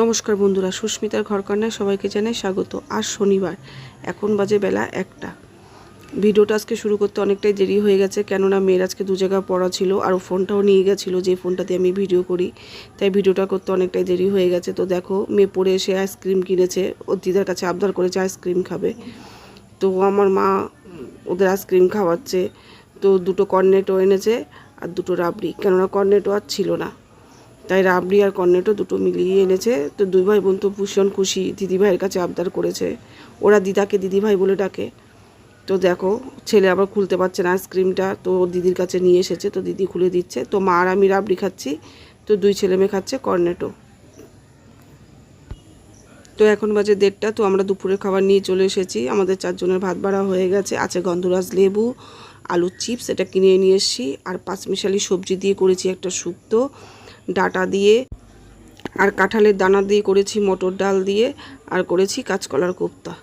নমস্কার বন্ধুরা, সুস্মিতার ঘরকন্যায় সবাইকে জানাই স্বাগত। আজ শনিবার, এখন বাজে বেলা একটা। ভিডিওটা আজকে শুরু করতে অনেকটাই দেরি হয়ে গেছে, কেননা মেয়ের আজকে দু জায়গায় পড়া ছিল, আর ফোনটাও নিয়ে গেছিল, যে ফোনটাতে আমি ভিডিও করি। তাই ভিডিওটা করতে অনেকটাই দেরি হয়ে গেছে। তো দেখো, মেয়ে পড়ে এসে আইসক্রিম কিনেছে ওর দিদার কাছে আবদার করেছে আইসক্রিম খাবে। তো আমার মা ওদের আইসক্রিম খাওয়াচ্ছে, তো দুটো কর্নেটও এনেছে আর দুটো রাবড়ি, কেননা কর্নেটও আর ছিল না। তাই রাবড়ি আর কর্নেটো দুটো মিলিয়ে এনেছে। তো দুই ভাই বোন তো ভীষণ খুশি। দিদিভাইয়ের কাছে আবদার করেছে। ওরা দিদাকে দিদিভাই বলে ডাকে। তো দেখো, ছেলে আবার খুলতে পারছে না আইসক্রিমটা। তো দিদির কাছে নিয়ে এসেছে। তো দিদি খুলে দিচ্ছে। তো মা আর আমি রাবড়ি খাচ্ছি। তো দুই ছেলে মেয়ে খাচ্ছে কর্নেটো। তো এখন বাজে দেড়টা। তো আমরা দুপুরের খাবার নিয়ে চলে এসেছি। আমাদের চারজনের ভাত বাড়া হয়ে গেছে। আছে গন্ধরাজ লেবু, আলুর চিপস, এটা কিনে নিয়ে এসেছি। আর পাঁচমিশালি সবজি দিয়ে করেছি একটা শুক্তো। ডাটা দিয়ে আর কাঁঠালের দানা দিয়ে করেছি মটর ডাল দিয়ে আর করেছি কাঁচকলার কোপ্তা।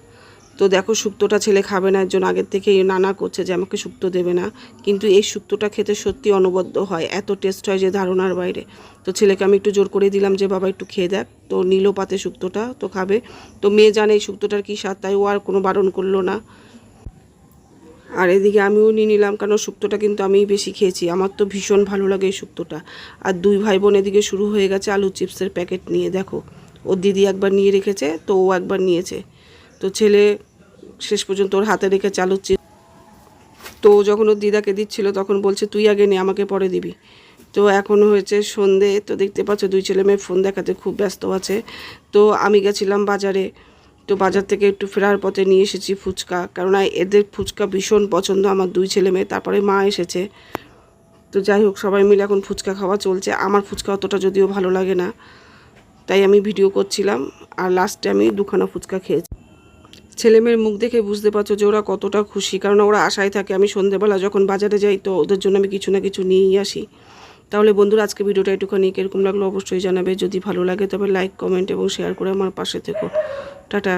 তো দেখো শুক্তোটা ছেলে খাবে না, একজন আগের থেকে নানা করছে যে আমাকে শুক্তো দেবে না। কিন্তু এই শুক্তোটা খেতে সত্যি অনবদ্য হয়, এত টেস্ট হয় যে ধারণার বাইরে। তো ছেলেকে আমি একটু জোর করে দিলাম যে, বাবা, একটু খেয়ে দেখ। তো নিল পাতে শুক্তোটা, তো খাবে। তো মেয়ে জানে এই শুক্তোটার কী স্বাদ, তাই ও আর কোনো বারণ করল না। আর এদিকে আমিও নিয়ে নিলাম, কারণ শুক্তোটা কিন্তু আমিই বেশি খেয়েছি। আমার তো ভীষণ ভালো লাগে এই শুক্তোটা। আর দুই ভাই বোন এদিকে শুরু হয়ে গেছে আলু চিপসের প্যাকেট নিয়ে, দেখো। ওর দিদি একবার নিয়ে রেখেছে, তো ও একবার নিয়েছে। তো ছেলে শেষ পর্যন্ত ওর হাতে রেখে আলু চিপস। তো যখন ওর দিদাকে দিচ্ছিল, তখন বলছে, তুই আগে নে, আমাকে পরে দিবি। তো এখন হয়েছে সন্ধে, তো দেখতে পাচ্ছ দুই ছেলে মেয়ে ফোন দেখাতে খুব ব্যস্ত আছে। তো আমি গেছিলাম বাজারে তো বাজার থেকে একটু ফেরার পথে নিয়ে এসেছি ফুচকা। কেননা এদের ফুচকা ভীষণ পছন্দ। আমার দুই ছেলে মেয়ে, তারপরে মা এসেছে। তো যাই হোক, সবাই মিলে এখন ফুচকা খাওয়া চলছে। আমার ফুচকা অতটা যদিও ভালো লাগে না, তাই আমি ভিডিও করছিলাম। আর লাস্টে আমি দুখানা ফুচকা খেয়েছি। ছেলে মেয়ের মুখ দেখে বুঝতে পারছ যে ওরা কতটা খুশি। কারণ ওরা আশায় থাকে আমি সন্ধেবেলা যখন বাজারে যাই, তো ওদের জন্য আমি কিছু না কিছু নিয়েই আসি। তাহলে বন্ধুরা, আজকে ভিডিওটা একটুখানি কীরকম লাগল অবশ্যই জানাবে। যদি ভালো লাগে তবে লাইক কমেন্ট এবং শেয়ার করে আমার পাশে থেকো। টাটা।